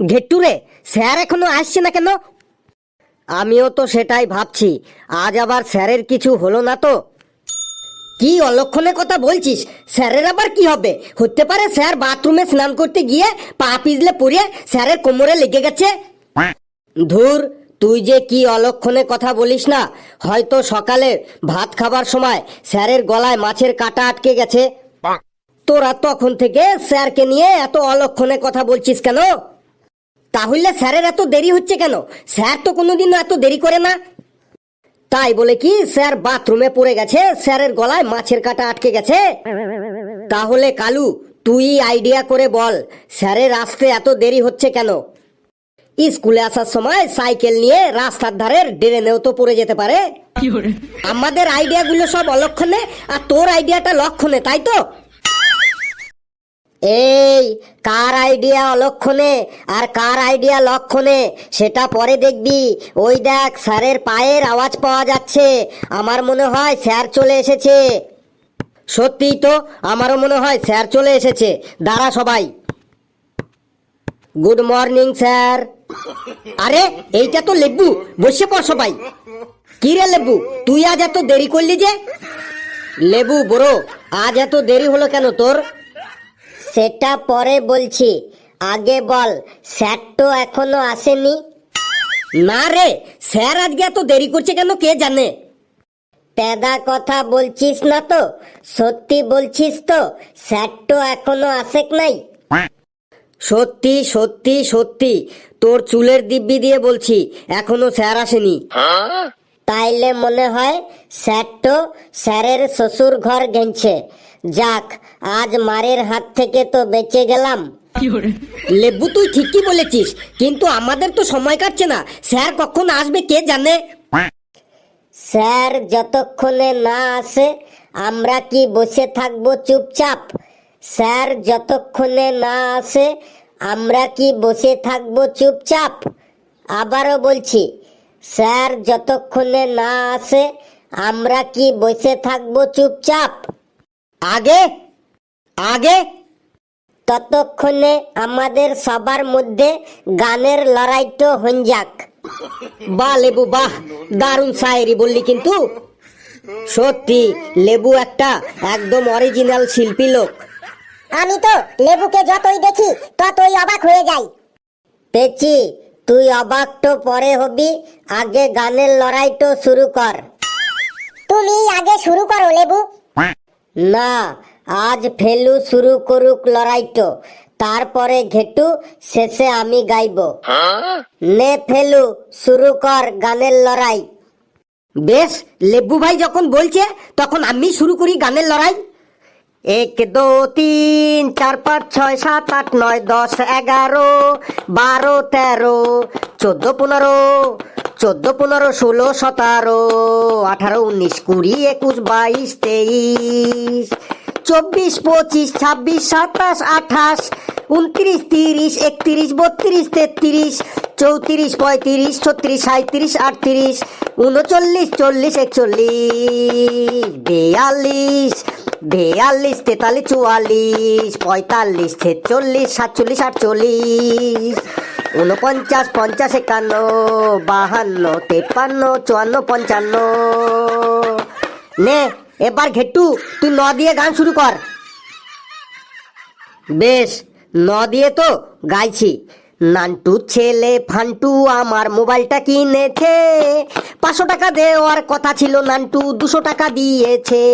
ঘেট্টুরে sir এখনও আসছে না কেন? আমিও তো সেটাই ভাবছি। আজ আবার স্যারের কিছু হলো না তো? কি অলক্ষণে কথা বলছিস? স্যারের আবার কি হবে? হতে পারে স্যার বাথরুমে স্নান করতে গিয়ে পা পিছলে পড়ে স্যারের কোমরে লেগে গেছে। ধুর তুই যে কি অলক্ষণে কথা বলিস না? হয়তো সকালে ভাত খাবার সময় স্যারের গলায় মাছের কাটা আটকে গেছে। তোরা তখন থেকে স্যারকে নিয়ে এত অলক্ষণে কথা বলছিস কেন? তাহলে স্যারের এত দেরি হচ্ছে কেন? স্যার তো কোনোদিনও এত দেরি করে না। তাই বলে কি স্যার বাথরুমে পড়ে গেছে স্যারের গলায় মাছের কাটা আটকে গেছে। তাহলে কালু তুই আইডিয়া করে বল স্যারের আসতে এত দেরি হচ্ছে কেন? স্কুলে আসার সময় সাইকেল নিয়ে রাস্তার ধারের ড্রেনেও তো পড়ে যেতে পারে। আমাদের আইডিয়াগুলো সব অলক্ষণে আর তোর আইডিয়াটা লক্ষণে তাই তো? এই, কার আইডিয়া অলক্ষণে আর কার আইডিয়া লক্ষণে? সেটা পরে দেখবি। ওই দেখ, স্যারের পায়ের আওয়াজ পাওয়া যাচ্ছে। আমার মনে হয় স্যার চলে এসেছে। সত্যিই তো, আমারও মনে হয় স্যার চলে এসেছে। দাঁড়া সবাই। Good morning, sir. আরে, এইটা তো লেবু। বসে পড় সবাই। কি রে লেবু, তুই আজ এত দেরি করলি যে? লেবু, বড়, আজ এত দেরি হলো কেন তোর? সেটা পরে বলছি। আগে বল স্যার তো এখনও আসেনি। না রে স্যার আজকে এত দেরি করছে কেন কে জানে? তেদা কথা বলছিস না তো সত্যি বলছিস তো স্যার তো এখনও আসেক নাই। সত্যি সত্যি সত্যি তোর চুলের দিব্যি দিয়ে বলছি এখনও স্যার আসেনি। তাইলে মনে হয় স্যার তো স্যারের শ্বশুর ঘর গেছে যাক আজ মারের হাত থেকে তো বেঁচে গেলাম। লেবু তুই ঠিকই বলেছিস কিন্তু আমাদের তো সময় কাটছে না। স্যার কখন আসবে কে জানে? স্যার যতক্ষণে না আসে আমরা কি বসে থাকব চুপচাপ? স্যার যতক্ষণে না আসে আমরা কি বসে থাকব চুপচাপ? আবারও বলছি স্যার যতক্ষণে না আসে আমরা কি বসে থাকব চুপচাপ? আগে আগে ততক্ষণে আমাদের সবার মধ্যে গানের লড়াই তো হন যাক। বাহ লেবু বাহ দারুণ শায়েরি বললি কিন্তু। সত্যি লেবু একটা একদম অরিজিনাল শিল্পী লোক। আমি তো লেবুকে যতই দেখি ততই অবাক হয়ে যাই। পেচি তুই অবাক তো পরে হবি আগে গানের লড়াই তো শুরু কর। তুমি আগে শুরু করো লেবু। না, আজ ফেলু শুরু করুক লড়াইটো, তারপরে ঘেটু, শেষে আমি গাইব। নে ফেলু, শুরু কর গানের লড়াই। বেশ, লেবু ভাই যখন বলছে, তখন আমি শুরু করি গানের লড়াই। এক, দো, তিন, চার, পাঁচ, ছয়, সাত, আট, নয়, দশ, এগারো, বারো, তেরো, চোদ্দ, পনেরো চোদ্দ, পনেরো, ষোলো, সতেরো, আঠারো, উনিশ, কুড়ি, একুশ, বাইশ, তেইশ, চব্বিশ, পঁচিশ, ছাব্বিশ, সাতাশ, আঠাশ, উনত্রিশ, তিরিশ, একত্রিশ, বত্রিশ, তেত্রিশ, চৌত্রিশ, পঁয়ত্রিশ, ছত্রিশ সাঁত্রিশ আটত্রিশ, উনচল্লিশ, চল্লিশ, একচল্লিশ, বিয়াল্লিশ বিয়াল্লিশ, তেতাল্লিশ, চুয়াল্লিশ, পঁয়তাল্লিশ, ছেচল্লিশ, সাতচল্লিশ, আটচল্লিশ উনপঞ্চাশ পঞ্চাশ, একান্ন, বাহান্ন, তেপান্ন, চুয়ান্ন, পঞ্চান্ন। নে, এবার ঘেটু, তুই ন দিয়ে গান শুরু কর। বেশ, ন দিয়ে তো গাইছি। নান্টু ছেলে ফান্টু আমার মোবাইলটা কিনেছে। পাঁচশো টাকা দেওয়ার কথা ছিল নান্টু, দুশো টাকা দিয়েছে।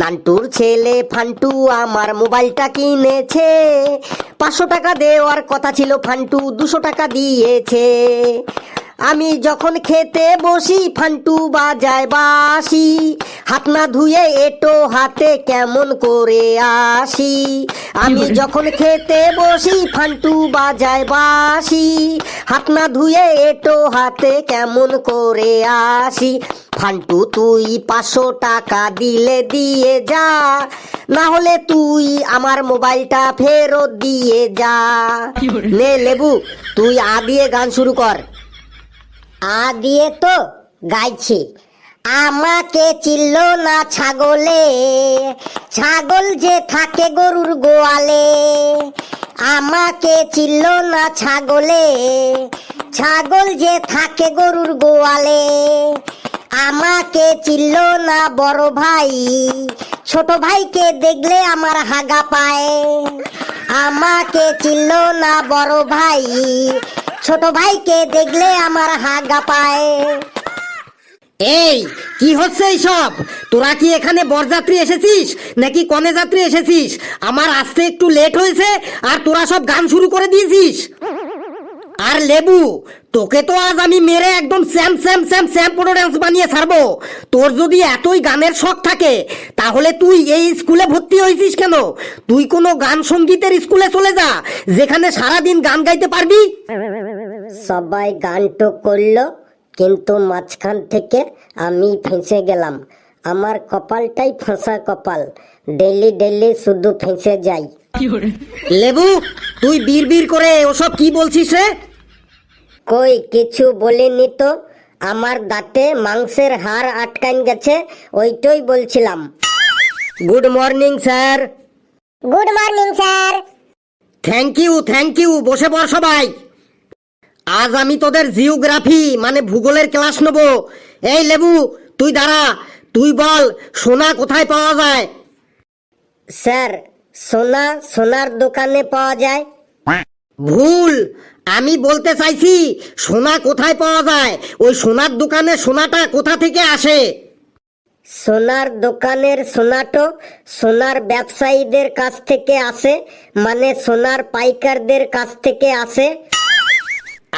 নান্টুর ছেলে ফান্টু আমার মোবাইলটা কিনেছে। পাঁচশো টাকা দেওয়ার কথা ছিল ফান্টু, দুশো টাকা দিয়েছে। আমি যখন খেতে বসি ফান্টু বাজায় বাসি হাত না ধুয়ে এটো হাতে কেমন করে আসি। আমি যখন খেতে বসি ফান্টু বাজায় বাসি হাত না ধুয়ে এটো হাতে কেমন করে আসি। ফান্টু তুই পাঁচশো টাকা দিলে দিয়ে যা। না হলে তুই আমার মোবাইলটা ফেরত দিয়ে যা। নে লেবু তুই আ দিয়ে গান শুরু কর। আ দিয়ে তো গাইছি। আমাকে চিল্ল না ছাগলে, ছাগল যে থাকে গরুর গোয়ালে। আমাকে চিল্ল না ছাগলে, ছাগল যে থাকে গরুর গোয়ালে। আমাকে চিল্ল না বড় ভাই, ছোট ভাইকে দেখলে আমার হাগা পায়। আমাকে চিল্ল না বড় ভাই ছোট ভাইকে দেখলে আমার হাগা পায়। এই, কি হচ্ছে এইসব? তোরা কি এখানে বরযাত্রী এসেছিস? নাকি কনে যাত্রী এসেছিস? আমার আসতে একটু লেট হয়েছে, আর তোরা সব গান শুরু করে দিয়েছিস। আর লেবু তোকে তো আজ আমি মেরে একদম স্যাম স্যাম স্যাম স্যাম পোটো ড্যান্স বানিয়ে ছাড়বো। তোর যদি এতই গানের শখ থাকে তাহলে তুই এই স্কুলে ভর্তি হয়েছিস কেন? তুই কোনো গান সঙ্গীতের স্কুলে চলে যা যেখানে সারাদিন গান গাইতে পারবি। সবাই গান তো করল কিন্তু মাঝখান থেকে আমি ফেঁসে গেলাম। আমার কপালটাই ফাঁসা কপাল ডেলি ডেলি শুধু ফেঁসে যাই। লেবু তুই বীর বীর করে ওসব কি বলছিস রে? কই কিছু বলিনি তো। আমার দাঁতে মাংসের হাড় আটকান গেছে ওইটাই বলছিলাম। Good morning sir good morning sir thank you thank you বসে পড় সবাই। আজ আমি তোদের জিওগ্রাফি মানে ভূগোলের ক্লাস নেব। এই লেবু তুই দাঁড়া। তুই বল সোনা কোথায় পাওয়া যায়? স্যার সোনা সোনার দোকানে পাওয়া যায়। ভুল। আমি বলতে চাইছি সোনা কোথায় পাওয়া যায়? ওই সোনার দোকানে সোনাটা কোথা থেকে আসে? সোনার দোকানের সোনাটো সোনার ব্যবসায়ীদের কাছ থেকে আসে মানে সোনার পাইকারদের কাছ থেকে আসে।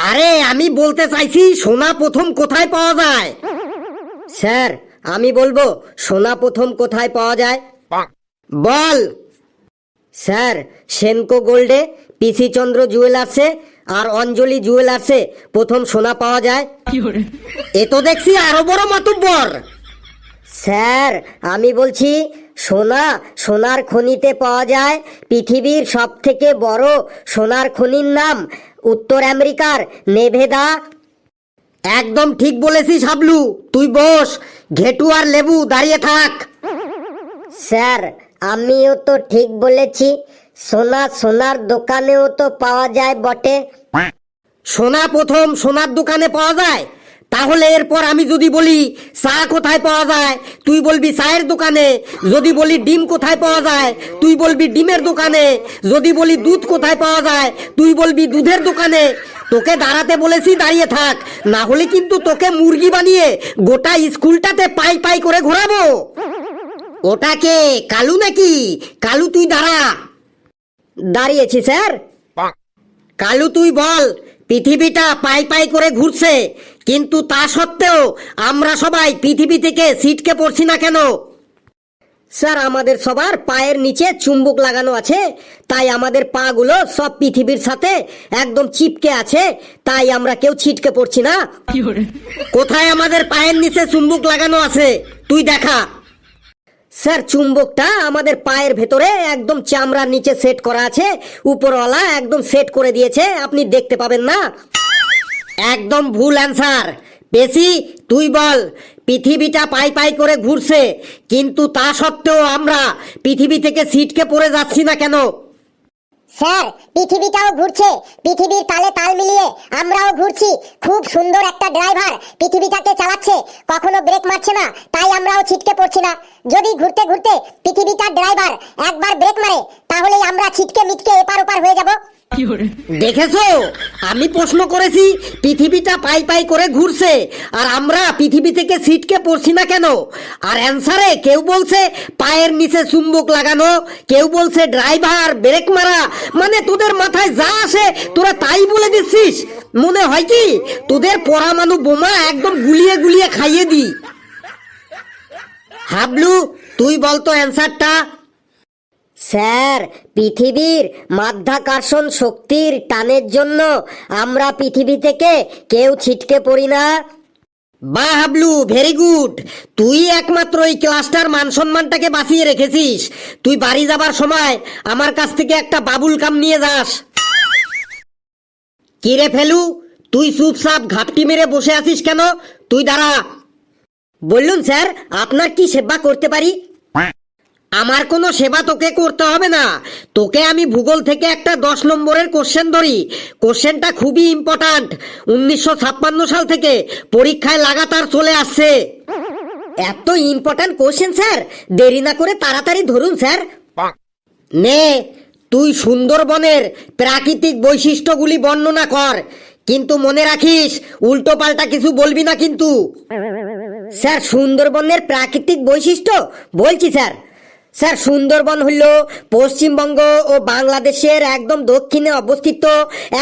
আরে আমি বলতে চাইছি সোনা প্রথম কোথায় পাওয়া যায়? স্যার আমি বলব সোনা প্রথম কোথায় পাওয়া যায়? বল। স্যার সেনকো গোল্ডে পিসি চন্দ্র জুয়েলার্সে আর অঞ্জলি জুয়েলার্সে প্রথম সোনা পাওয়া যায়। এ তো দেখছি আরও বড় মাতুব্বর। স্যার আমি বলছি সোনা সোনার খনিতে পাওয়া যায়। পৃথিবীর সব থেকে বড় সোনার খনির নাম উত্তর আমেরিকার নেভেদা। একদম ঠিক বলেছিস হাবলু। তুই বস ঘেটু আর লেবু দাঁড়িয়ে থাক। স্যার আমিও তো ঠিক বলেছি। সোনা, সোনার দোকানেও তো পাওয়া যায় বটে। সোনা প্রথম সোনার দোকানে পাওয়া যায়। তাহলে এরপর আমি যদি বলি, চা কোথায় পাওয়া যায়? তুই বলবি চায়ের দোকানে। যদি বলি ডিম কোথায় পাওয়া যায়? তুই বলবি ডিমের দোকানে। যদি বলি দুধ কোথায় পাওয়া যায়? তুই বলবি দুধের দোকানে। তোকে দাঁড়াতে বলেছি, দাঁড়িয়ে থাক। না হলে কিন্তু তোকে মুরগি বানিয়ে গোটা স্কুলটাতে পাই পাই করে ঘোরাবো। ওটাকে কালু নাকি? কালু, তুই দাঁড়া। দাঁড়িয়েছি স্যার। কালু তুই বল পৃথিবীটা পাই পাই করে ঘুরছে কিন্তু তা সত্ত্বেও আমরা সবাই পৃথিবী থেকে ছিটকে পড়ছি না কেন? স্যার আমাদের সবার পায়ের নিচে চুম্বক লাগানো আছে তাই আমাদের পাগুলো সব পৃথিবীর সাথে একদম চিপকে আছে তাই আমরা কেউ ছিটকে পড়ছি না। কোথায় আমাদের পায়ের নিচে চুম্বক লাগানো আছে? তুই দেখা। স্যার, চুম্বকটা আমাদের পায়ের ভেতরে একদম চামড়ার নিচে সেট করা আছে। উপরওয়ালা একদম সেট করে দিয়েছে, আপনি দেখতে পাবেন না। একদম ভুল অ্যান্সার। বেশি তুই বল, পৃথিবীটা পাই পাই করে ঘুরছে, কিন্তু তা সত্ত্বেও আমরা পৃথিবী থেকে সিটকে পড়ে যাচ্ছি না কেন? স্যার, পৃথিবীটাও ঘুরছে। পৃথিবীর তালে তাল মিলিয়ে আমরাও ঘুরছি। খুব সুন্দর একটা ড্রাইভার পৃথিবীটাকে চালাচ্ছে। কখনো ব্রেক মারছে না, তাই আমরাও ছিটকে পড়ছি না। যদি ঘুরতে ঘুরতে পৃথিবীটার ড্রাইভার একবার ব্রেক মারে, তাহলেই আমরা ছিটকে মিটকে এপার ওপার হয়ে যাব। দেখেছ? আমি প্রশ্ন করেছি, পৃথিবীটা পাই পাই করে ঘুরছে, আর আমরা পৃথিবী থেকে সিটকে পড়ছি না কেন? আর অ্যান্সারে কেউ বলছে, পায়ের নিচে চুম্বক লাগানো, কেউ বলছে, ড্রাইভার, ব্রেক মারা মানে তোদের মাথায় যা আসে, তোরা তাই বলে দিচ্ছিস। মনে হয় কি, তোদের পরমাণু বোমা একদম গুলিয়ে গুলিয়ে খাইয়ে দি হাবলু, তুই বলতো অ্যান্সারটা। স্যার, পৃথিবীর মাধ্যাকর্ষণ শক্তির টানের জন্য আমরা পৃথিবী থেকে কেউ ছিটকে পড়ি না। বা হাবলু, ভেরি গুড। তুই একমাত্র এই ক্লাসটার মান সম্মানটাকে বাঁচিয়ে রেখেছিস। তুই বাড়ি যাবার সময় আমার কাছ থেকে একটা বাবুল কাম নিয়ে যাস। কিরে ফেলু? তুই চুপচাপ ঘাপটি মেরে বসে আছিস কেন? তুই দাঁড়া। বললুন স্যার, আপনার কি সেবা করতে পারি? আমার কোনো সেবা তোকে করতে হবে না। তোকে আমি ভূগোল থেকে একটা দশ নম্বরের কোশ্চেন ধরি। কোশ্চেনটা খুবই ইম্পর্ট্যান্ট উনিশশো ছাপ্পান্ন সাল থেকে পরীক্ষায় লাগাতার চলে আসছে। এত ইম্পর্ট্যান্ট কোশ্চেন স্যার দেরি না করে তাড়াতাড়ি ধরুন স্যার নে, তুই সুন্দরবনের প্রাকৃতিক বৈশিষ্ট্যগুলি বর্ণনা কর। কিন্তু মনে রাখিস, উল্টো পাল্টা কিছু বলবি না কিন্তু। স্যার সুন্দরবনের প্রাকৃতিক বৈশিষ্ট্য? বলছি স্যার স্যার, সুন্দরবন হল পশ্চিমবঙ্গ ও বাংলাদেশের একদম দক্ষিণে অবস্থিত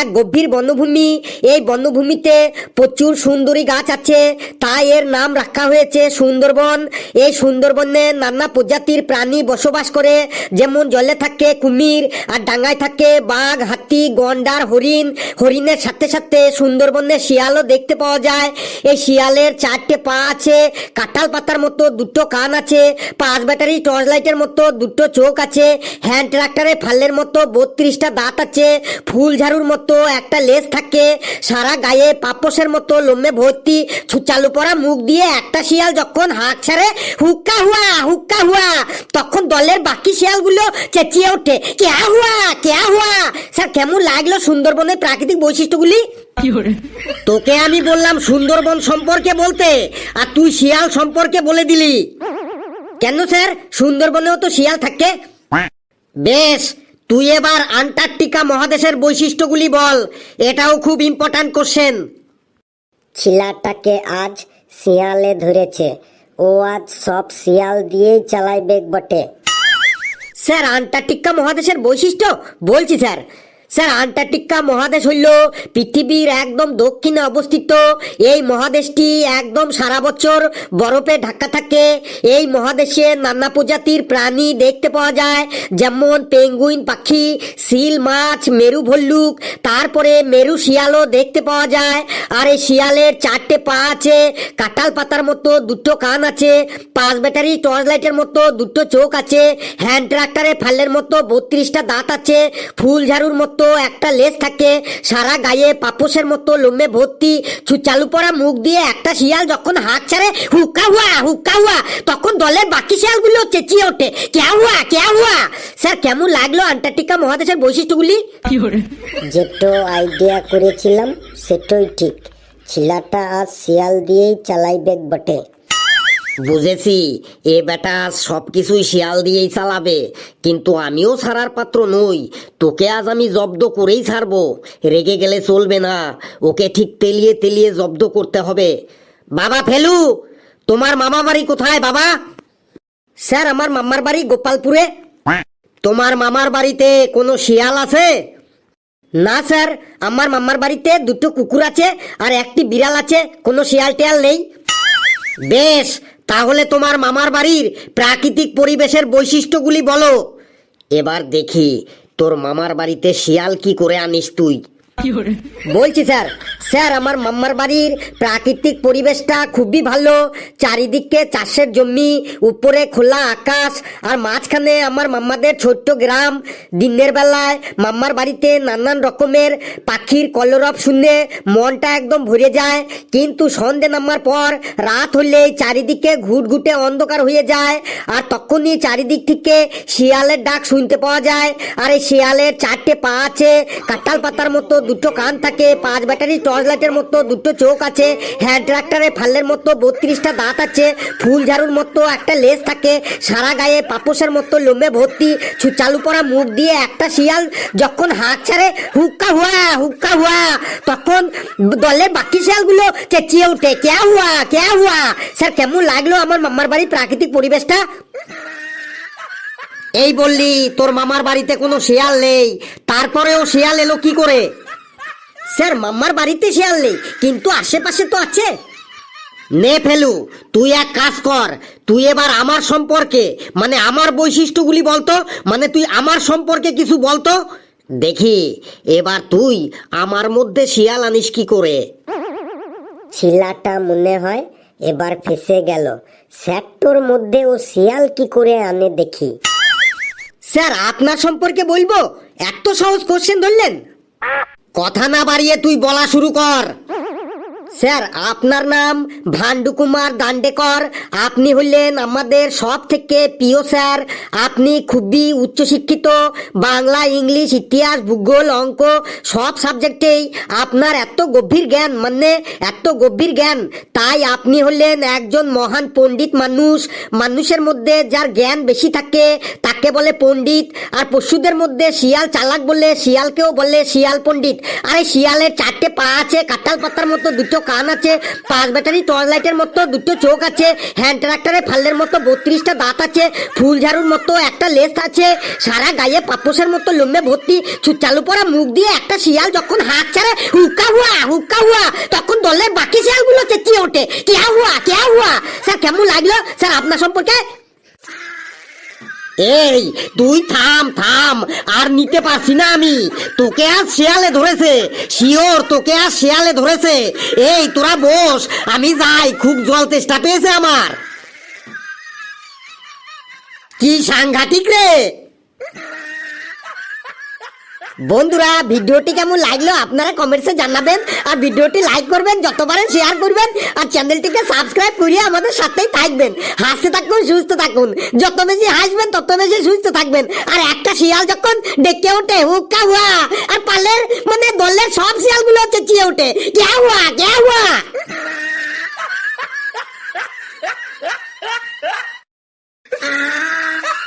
এক গভীর বনভূমি। এই বনভূমিতে প্রচুর সুন্দরী গাছ আছে, তাই এর নাম রাখা হয়েছে সুন্দরবন। এই সুন্দরবনে নানা প্রজাতির প্রাণী বসবাস করে, যেমন জলে থাকে কুমির, আর ডাঙ্গায় থাকে বাঘ, হাতি, গন্ডার, হরিণ। হরিণের সাথে সাথে সুন্দরবনে শিয়ালও দেখতে পাওয়া যায়। এই শিয়ালের চারটে পা আছে, কাঁঠাল পাতার মতো দুটো কান আছে, পাঁচ ব্যাটারি টর্চ লাইটের মতো দুটো চোখ আছে হ্যান্ড ট্রাক্টরে ফাল্লের মতো বত্রিশটা দাঁত আছে ফুল ঝাড়ুর মতো একটা লেজ থাকে সারা গায়ে পাপসের মতো লোমে ভর্তি চালু পড়া মুখ দিয়ে একটা শিয়াল যখন হাঁক ছাড়ে হুক্কা হুয়া হুক্কা হুয়া তখন দলের বাকি শিয়ালগুলো চেঁচিয়ে ওঠে কেয়া হুয়া কেয়া হুয়া? স্যার কেমন লাগল সুন্দরবনের প্রাকৃতিক বৈশিষ্ট্যগুলি? তোকে আমি বললাম সুন্দরবন সম্পর্কে বলতে আর তুই শিয়াল সম্পর্কে বলে দিলি। কেন স্যার? সুন্দরবনেও তো শিয়াল থাকে। বেশ তুই এবার আন্টার্কটিকা মহাদেশের বৈশিষ্ট্যগুলি বল। এটাও খুব ইম্পর্ট্যান্ট কোশ্চেন ছিলাটাকে আজ শিয়ালে ধরেছে। ও আজ সব শিয়াল দিয়েই চালাইবে বটে। স্যার আন্টার্কটিকা মহাদেশের বৈশিষ্ট্য? বলছি স্যার। স্যার, আন্টার্কটিকা মহাদেশ হইল পৃথিবীর একদম দক্ষিণে অবস্থিত। এই মহাদেশটি একদম সারা বছর বরফে ঢাকা থাকে। এই মহাদেশে নানা প্রজাতির প্রাণী দেখতে পাওয়া যায়, যেমন পেঙ্গুইন পাখি সিল মাছ, মেরু ভল্লুক, তারপরে মেরু শিয়ালও দেখতে পাওয়া যায়। আর এই শিয়ালের চারটে পা আছে, কাঁঠাল পাতার মতো দুটো কান আছে, পাঁচ ব্যাটারি টর্চ লাইটের মতো দুটো চোখ আছে, হ্যান্ড ট্রাক্টরে ফালের মতো বত্রিশটা দাঁত আছে, ফুল ঝাড়ুর মতো একটা লেজ থাকে। সারা গায়ে পাপোশের মতো লোমে ভর্তি। ছু- চালু পড়া মুখ দিয়ে একটা শিয়াল যখন হাত ছাড়ে হুক্কা হুয়া হুক্কা হুয়া তখন দলের বাকি শিয়ালগুলো চেঁচিয়ে ওঠে। কেয়া হুয়া কেয়া হুয়া? স্যার কেমন লাগল আন্টার্কটিকা মহাদেশের বৈশিষ্ট্যগুলি? যেটো আইডিয়া করেছিলাম সেটাই ঠিক। ছিলাটা আজ শিয়াল দিয়েই চালাইবে বটে। বুঝেছি, এ বেটা সব কিছুই শিয়াল দিয়েই চালাবে, কিন্তু আমিও ছাড়ার পাত্র নই, তোকে আজ আমি জব্দ করেই ছাড়বো, রেগে গেলে চলবে না, ওকে ঠিক তেলিয়ে তেলিয়ে জব্দ করতে হবে। বাবা ফেলু, তোমার মামা বাড়ি কোথায় বাবা? স্যার, আমার মামার বাড়ি গোপালপুরে। তোমার মামার বাড়িতে কোনো শিয়াল আছে? না, স্যার, আমার মামার বাড়িতে দুটো কুকুর আছে আর একটি বিড়াল আছে, কোনো শিয়াল টিয়াল নেই। বেশ তাহলে তোমার মামার বাড়ির প্রাকৃতিক পরিবেশের বৈশিষ্ট্যগুলি বলো। এবার দেখি, তোর মামার বাড়িতে শিয়াল কি করে আনিস তুই? বলছি স্যার স্যার, আমার মাম্মার বাড়ির প্রাকৃতিক পরিবেশটা খুবই ভালো। চারিদিকে চাষের জমি, উপরে খোলা আকাশ, আর মাঝখানে আমার মাম্মাদের ছোট্ট গ্রাম। দিনের বেলায় মাম্মার বাড়িতে নানান রকমের পাখির কলরব শুনে মনটা একদম ভরে যায়। কিন্তু সন্ধে নামার পর রাত হলে চারিদিকে ঘুটঘুটে অন্ধকার হয়ে যায়, আর তখনই চারিদিক থেকে শিয়ালের ডাক শুনতে পাওয়া যায়। আর এই শিয়ালের চারটে পা আছে, কাঁঠাল পাতার মতো দুটো কান থাকে, পাঁচ ব্যাটারি, টর্চ লাইটের মতো দুটো চোখ আছে হ্যান্ড ট্রাক্টরে ফাল্লের মতো বত্রিশটা দাঁত আছে, ফুল ঝাড়ুর মতো একটা লেজ থাকে, সারা গায়ে পাপোশের মতো লোমে ভর্তি চালু পড়া মুখ দিয়ে একটা শিয়াল যখন হাত ছাড়ে, হুক্কা হুয়া হুক্কা হুয়া, তখন দলের বাকি শিয়ালগুলো চেঁচিয়ে ওঠে, কেয়া হুয়া কেয়া হুয়া? স্যার, কেমন লাগল আমার মামার বাড়ির প্রাকৃতিক পরিবেশটা? এই বললি, তোর মামার বাড়িতে কোনো শিয়াল নেই, তারপরেও শিয়াল এলো কি করে? স্যার মাম্মার বাড়িতে শিয়াল নেই কিন্তু আশেপাশে তো আছে। নে ফেলু তুই এক কাজ কর তুই এবার আমার সম্পর্কে মানে আমার বৈশিষ্ট্যগুলি বলতো মানে তুই আমার সম্পর্কে কিছু বলতো। দেখি এবার তুই আমার মধ্যে শিয়াল আনিস কি করে? ছিলাটা মনে হয় এবার ফেসে গেল। স্যাক্টর মধ্যে ও শিয়াল কি করে আনে দেখি। স্যার আপনার সম্পর্কে বলব? এত সহজ কোশ্চেন ধরলেন। কথা না বাড়িয়ে তুই বলা শুরু কর। স্যার, আপনার নাম ভান্ডু কুমার দান্ডেকর। আপনি হলেন আমাদের সব থেকে প্রিয় স্যার। আপনি খুবই উচ্চশিক্ষিত, বাংলা, ইংলিশ, ইতিহাস, ভূগোল, অঙ্ক, সব সাবজেক্টেই আপনার এত গভীর জ্ঞান মানে এত গভীর জ্ঞান। তাই আপনি হলেন একজন মহান পণ্ডিত মানুষ। মানুষের মধ্যে যার জ্ঞান বেশি থাকে, তাকে বলে পণ্ডিত। আর পশুদের মধ্যে শিয়াল চালাক বলে, শিয়ালকেও বলে শিয়াল পণ্ডিত। আরে শিয়ালের চারটে পা আছে, কাঁঠাল পাতার মতো দুটো কান আছে, পাঁচ ব্যাটারি টর্চ লাইটের মতো, দুটো চোখ আছে হ্যান্ড ট্রাক্টরে ফালের মতো, বত্রিশটা দাঁত আছে, ফুল ঝাড়ুর মতো, একটা লেস আছে, সারা গায়ে পাপোসের মতো, লোমে ভর্তি চালু পড়া মুখ দিয়ে একটা শিয়াল যখন হাত ছাড়ে, হুকা হুয়া হুকা হুয়া, তখন দলের বাকি শিয়ালগুলো চেঁচিয়ে ওঠে, কেয়া হুয়া কেয়া হুয়া? স্যার, কেমন লাগল? স্যার, আপনার সম্পর্কে এই, তুই থাম থাম, আর নিতে পারছি না আমি। তোকে আর শেয়ালে ধরেছে, শিওর তোকে আর শেয়ালে ধরেছে। এই, তোরা বস, আমি যাই, খুব জল চেষ্টা পেয়েছে আমার। কি সাংঘাতিক রে? বন্ধুরা, ভিডিওটি কেমন লাগল আপনারা কমেন্টসে জানাবেন আর ভিডিওটি লাইক করবেন যত পারেন শেয়ার করবেন আর চ্যানেলটিকে সাবস্ক্রাইব করিয়ে আমাদের সাথেই থাকবেন। হাসতে থাকুন, সুস্থ থাকুন। যত বেশি হাসবেন, তত বেশি সুস্থ থাকবেন। আর একটা শিয়াল যখন ডেকে ওঠে হুকা হুয়া। আর পালের মানে বললে সব শিয়ালগুলো হচ্ছে চেয়ে ওঠে। কেয়া হুয়া কেয়া হুয়া।